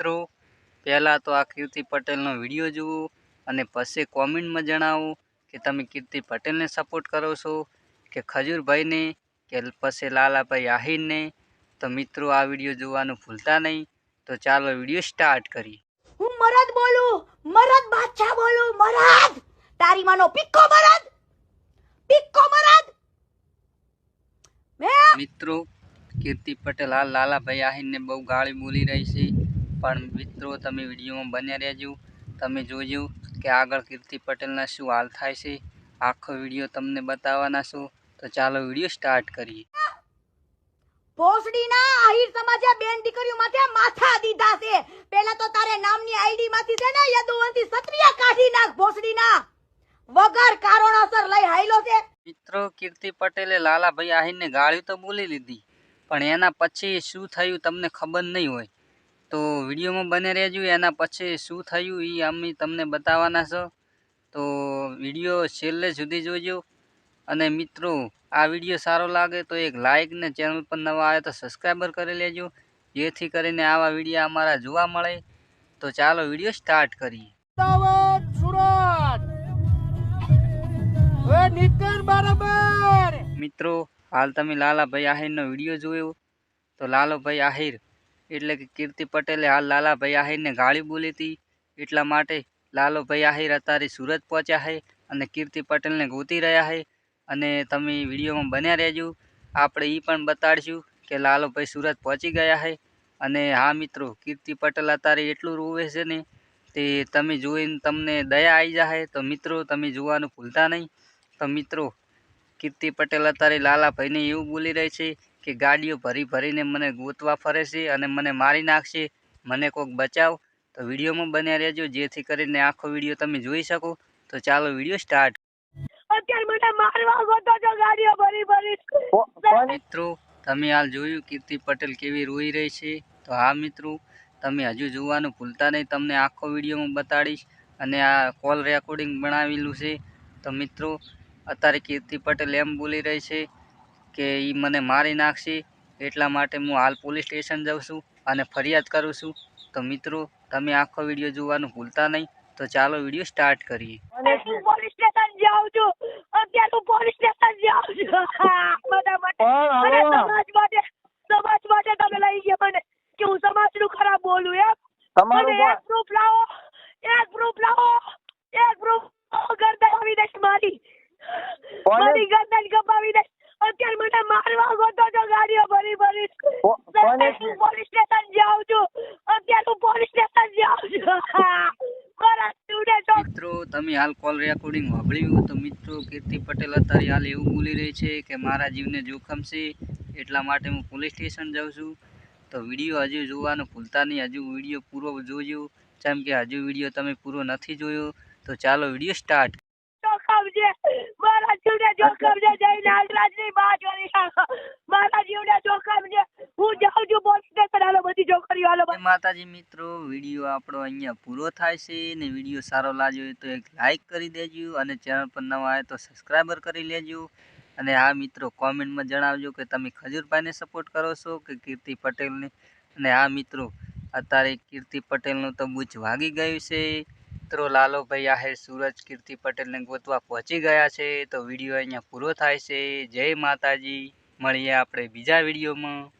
મિત્રો પહેલાં તો આ કીર્તિ પટેલનો વીડિયો જુઓ અને પછી કોમેન્ટમાં જણાવો કે તમે કીર્તિ પટેલને સપોર્ટ કરો છો કે ખજૂરભાઈને કે પછી લાલાભાઈ આહિરને. તો મિત્રો આ વીડિયો જોવાનું ભૂલતા નહીં. તો ચાલો વીડિયો સ્ટાર્ટ કરીએ. હું મરદ બોલું મરદ બાદશાહ બોલું મરદ! તારી માનો પિક્કો મરદ! પિક્કો મરદ! મિત્રો કીર્તિ પટેલ હાલ લાલાભાઈ આહિરને બહુ ગાળી બોલી રહી છે. પણ મિત્રો તમે વિડીયોમાં બન્યા રહેજો. તમે જોજો કે આગળ કીર્તિ પટેલના શું હાલ થાય છે. આખો વીડિયો તમને બતાવવાના છું. તો ચાલો વીડિયો સ્ટાર્ટ કરીએ. ભોસડીના આહિર સમાજે બેન દીકરીઓ માથે માથા દીધા છે. પહેલા તો તારે નામની આઈડી માંથી છે ને યદુવંતી સત્રિયા કાઢી નાખ ભોસડીના. વગર કારણોસર લઈ હાઈલો છે. મિત્રો કીર્તિ પટેલે લાલાભાઈ આહીરને ગાળ્યું તો બોલી લીધી. પણ એના પછી શું થયું તમને ખબર નહીં હોય. તો વિડીયોમાં બને રહેજો એના પછી શું થયું એ અમે તમને બતાવવાના છો. તો વીડિયો છેલ્લે સુધી જોજો. અને મિત્રો આ વીડિયો સારો લાગે તો એક લાઇક ને ચેનલ પર નવા આવે તો સબસ્ક્રાઈબર કરી લેજો. જેથી કરીને આવા વીડિયો અમારા જોવા મળે. તો ચાલો વીડિયો સ્ટાર્ટ કરીએ. મિત્રો હાલ તમે લાલાભાઈ આહિરનો વીડિયો જોયો. તો લાલાભાઈ આહિર એટલે કે કીર્તિ પટેલે હાલ લાલાભાઈ આહિરને ગાળી બોલી હતી. એટલા માટે લાલોભાઈ આહિર અત્યારે સુરત પહોંચ્યા છે અને કીર્તિ પટેલને ગોતી રહ્યા છે અને તમે વિડીયોમાં બન્યા રહેજો. આપણે એ પણ બતાડીશું કે લાલોભાઈ સુરત પહોંચી ગયા છે અને હા મિત્રો, કીર્તિ પટેલ અત્યારે એટલું રોવે છે ને તે તમે જોઈને તમને દયા આવી જાય તો મિત્રો, તમે જોવાનું ભૂલતા નહીં. તો મિત્રો, કીર્તિ પટેલ અત્યારે લાલાભાઈને એવું બોલી રહી છે કે ગાડીઓ ભરી ભરીને મને ગોતવા ફરે છે અને મને મારી નાખશે મને કોઈક બચાવ તો વિડીયોમાં બન્યા રહેજો. જેથી કરીને આખો વીડિયો તમે જોઈ શકો. તો ચાલો વીડિયો સ્ટાર્ટ. અત્યારે મને મારવા ગોતો છો ગાડીઓ ભરી ભરી. મિત્રો તમે હાલ જોયું કીર્તિ પટેલ કેવી રોઈ રહી છે? તો હા મિત્રો તમે હજુ જોવાનું ભૂલતા નહીં. તમને આખો વિડીયોમાં બતાડીશ અને આ કોલ રેકોર્ડિંગ બનાવેલું છે. તો મિત્રો અત્યારે કીર્તિ પટેલ એમ બોલી રહી છે કે એ મને મારી નાખશે એટલા માટે હું હાલ પોલીસ સ્ટેશન જાઉં છું અને ફરિયાદ કરું છું. તો મિત્રો તમે આખો વીડિયો જોવાનું ભૂલતા નહીં. તો ચાલો વીડિયો સ્ટાર્ટ કરીએ. પોલીસ સ્ટેશન જાઉં છું. અત્યારે હું પોલીસ સ્ટેશન જાઉં છું. માટે સમાજ માટે સમાજ માટે તમે લઈ ગયા મને કે હું સમાજનું ખરાબ બોલું એમ? તમારું એક પ્રૂફ લાવો એક પ્રૂફ લાવો એક પ્રૂફ ગરદન આવી દઈશ મારી? મારી ગરદન કપાવી દઈશ અત્યારે મને મારવા ગોતો છો ગાડીઓ ભરી ભરી કો- કોને હું પોલીસ સ્ટેશન જાઉં છું. અત્યારે હું પોલીસ સ્ટેશન જાઉં છું. મિત્રો તમે હાલ કોલ રેકોર્ડિંગ વાપર્યું તો મિત્રો કીર્તિ પટેલ અત્યારે હાલ એવું બોલી રહી છે કે મારા જીવને જોખમ છે એટલા માટે હું પોલીસ સ્ટેશન જાઉં છું. તો વીડિયો હજુ જોવાનું ભૂલતા નહીં. હજુ વીડિયો પૂરો જોજો. જેમ કે હજુ વીડિયો તમે પૂરો નથી જોયો તો ચાલો વીડિયો સ્ટાર્ટ મારા જીવને જોખમ છે. મારા જીવને જોખમ છે. હું જાઉં છું સ્ટેશન હાલો બધી છોકરીઓ હાલો જય માતાજી મિત્રો. વીડિયો આપણો અહીંયા પૂરો થાય છે ને વીડિયો સારો લાગ્યો હોય તો એક લાઈક કરી દેજો અને ચેનલ પર નવા આવે તો સબસ્ક્રાઈબર કરી લેજો. અને આ મિત્રો કોમેન્ટમાં જણાવજો કે તમે ખજૂરભાઈને સપોર્ટ કરો છો કે કીર્તિ પટેલને? અને આ મિત્રો, અત્યારે કીર્તિ પટેલનું તો બૂચ વાગી ગયું છે. મિત્રો, લાલોભાઈ આહેર સૂરજ કીર્તિ પટેલને ગોતવા પહોંચી ગયા છે તો વીડિયો અહીંયા પૂરો થાય છે. જય માતાજી. મળીએ આપણે બીજા વિડીયોમાં.